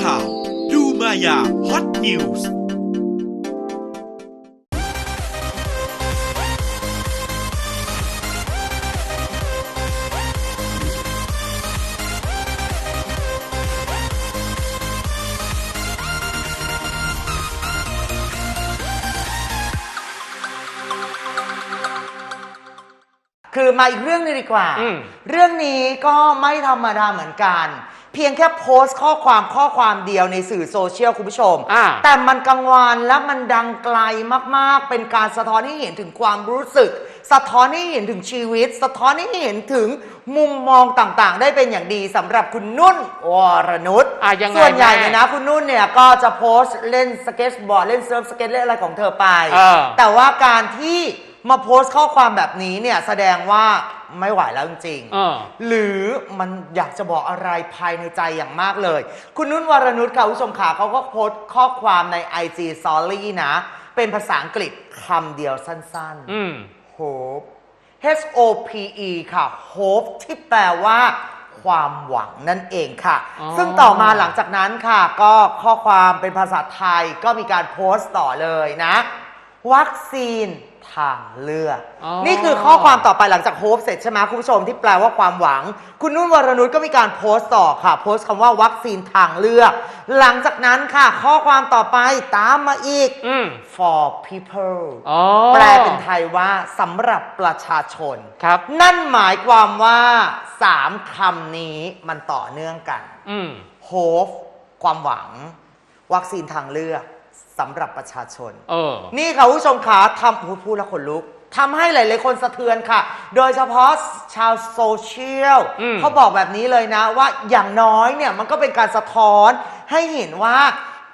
ตุเกิดเป็นข่าว ดูมายาฮอตนิวส์คือมาอีกเรื่องหนึงดีกว่า อืม เรื่องนี้ก็ไม่ธรรมดาเหมือนกัน เพียงแค่โพสต์ข้อความข้อความเดียวในสื่อโซเชียลคุณผู้ชม อ่า แต่มันกังวานและมันดังไกลมากๆ เป็นการสะท้อนให้เห็นถึงความรู้สึก สะท้อนให้เห็นถึงชีวิต สะท้อนให้เห็นถึงมุมมองต่างๆ ได้เป็นอย่างดีสำหรับคุณนุ่นวรนุชอะยังไงส่วนใหญ่แม่เนี่ยนะคุณนุ่นเนี่ยก็จะโพสต์เล่นสเก็ตบอร์ดเล่นเซิร์ฟสเก็ตเล่นอะไรของเธอไป เออ แต่ว่าการที่มาโพสต์ข้อความแบบนี้เนี่ยแสดงว่า ไม่ไหวแล้วจริงๆ เออ หรือมันอยากจะบอกอะไรภายในใจอย่างมากเลย คุณนุ่นวรนุชค่ะคุณผู้ชมขาเขาก็โพสต์ข้อความใน IG Story นะ เป็นภาษาอังกฤษคำเดียวสั้นอืม ๆ hope H O P E ค่ะ hope ที่แปลว่า ความหวังนั่นเองค่ะ อ๋อ ซึ่งต่อมาหลังจากนั้นค่ะ ก็ข้อความเป็นภาษาไทยก็มีการโพสต์ต่อเลยนะ วัคซีนทางเลือก อ๋อ นี่คือข้อความต่อไปหลังจากโฮปเสร็จใช่ไหมคุณผู้ชมที่แปลว่าความหวัง คุณนุ่นวรนุชก็มีการโพสต์ต่อค่ะ โพสต์คำว่าวัคซีนทางเลือก หลังจากนั้นค่ะ ข้อความต่อไปตามมาอีก อืม for people อ๋อแปลเป็นไทยว่าสำหรับประชาชน ครับ นั่นหมายความว่าสามคำนี้มันต่อเนื่องกัน อืม hope ความหวัง วัคซีนทางเลือก สำหรับประชาชน เออ นี่ค่ะคุณผู้ชมขาทำพูดพูดแล้วขนลุกทำให้หลาย ๆ คนสะเทือนค่ะ โดยเฉพาะชาวโซเชียลอืม เขาบอกแบบนี้เลยนะว่าอย่างน้อยเนี่ยมันก็เป็นการสะท้อนให้เห็นว่า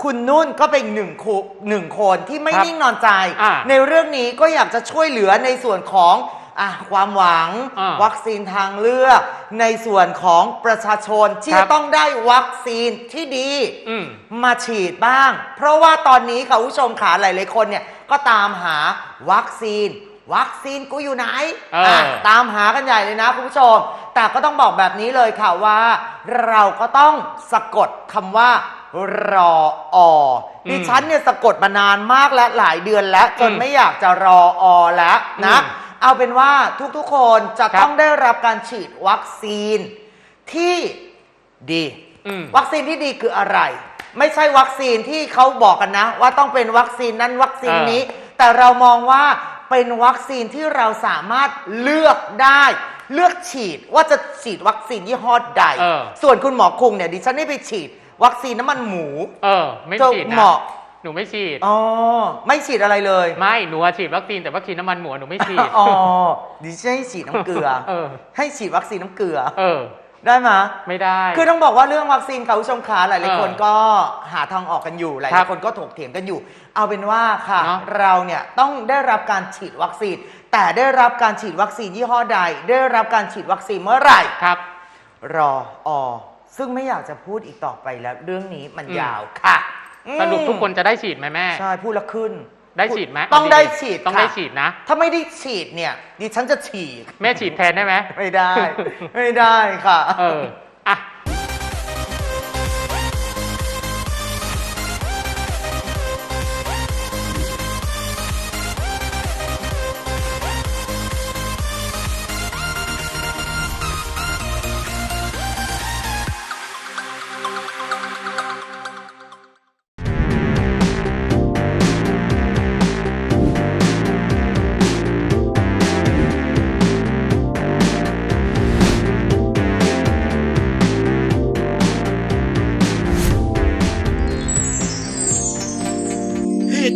คุณนุ่นก็เป็นหนึ่งคุหนึ่งคนที่ไม่ครับนิ่งนอนใจ อ่า ในเรื่องนี้ก็อยากจะช่วยเหลือในส่วนของ อะความหวังอ่าวัคซีนทางเลือก ในส่วนของประชาชนที่ครับต้องได้วัคซีนที่ดี อืม มาฉีดบ้าง เพราะว่าตอนนี้ค่ะคุณผู้ชมขาหลายๆคนเนี่ยก็ตามหาวัคซีน วัคซีนกูอยู่ไหนเอออะตามหากันใหญ่เลยนะคุณผู้ชม แต่ก็ต้องบอกแบบนี้เลยค่ะว่า เราก็ต้องสะกดคำว่ารออดิฉันเนี่ยสะกดมานานมากและหลายเดือนแล้ว จนอืมไม่อยากจะรออแล้วนะ อืม เอาเป็นว่าทุกๆคนจะครับต้องได้รับการฉีดวัคซีนที่ดี อืม วัคซีนที่ดีคืออะไร ไม่ใช่วัคซีนที่เขาบอกกันนะ ว่าต้องเป็นวัคซีนนั้นวัคซีนนี้ แต่เรามองว่าเป็นวัคซีนที่เราสามารถเลือกได้ เลือกฉีดว่าจะฉีดวัคซีนยี่ห้อใด เออ ส่วนคุณหมอคุงเนี่ยดิฉันได้ไปฉีด วัคซีนน้ำมันหมู เออ ไม่เจ้าฉีดเหนะมาะ หนูไม่ฉีด อ๋อ ไม่ฉีดอะไรเลย ไม่ หนูอะฉีดวัคซีนแต่วัคซีนน้ำมันหมูอะหนูไม่ฉีด อ๋อดิฉันให้ฉีดน้ำเกลือ เออ ให้ฉีดวัคซีนน้ำเกลือ เออ ได้ไหมย ไม่ได้ คือต้องบอกว่าเรื่องวัคซีนค่ะคุณผู้ชมขาหลายเออๆคนก็หาทางออกกันอยู่หลาครัยบๆคนก็ถกเถียงกันอยู่ เอาเป็นว่าค่ะ เนอะเราเนี่ยต้องได้รับการฉีดวัคซีน แต่ได้รับการฉีดวัคซีนยี่ห้อใด ได้รับการฉีดวัคซีนเมื่อไหร่ครับ รออซึ่งไม่อยากจะพูดอีกต่อไปแล้วเรื่องนี้มันอืม ยาวค่ะ อืม สรุปทุกคนจะได้ฉีดไหมแม่ ใช่พูดแล้วขึ้น ได้ฉีดไหมต้องเาได้ๆฉีดต้องค่ะ ได้ฉีดนะ ถ้าไม่ได้ฉีดเนี่ย ดิฉันจะฉีดแม่ฉีดแทนได้ไหม ไม่ได้ ไม่ได้ค่ะ เออ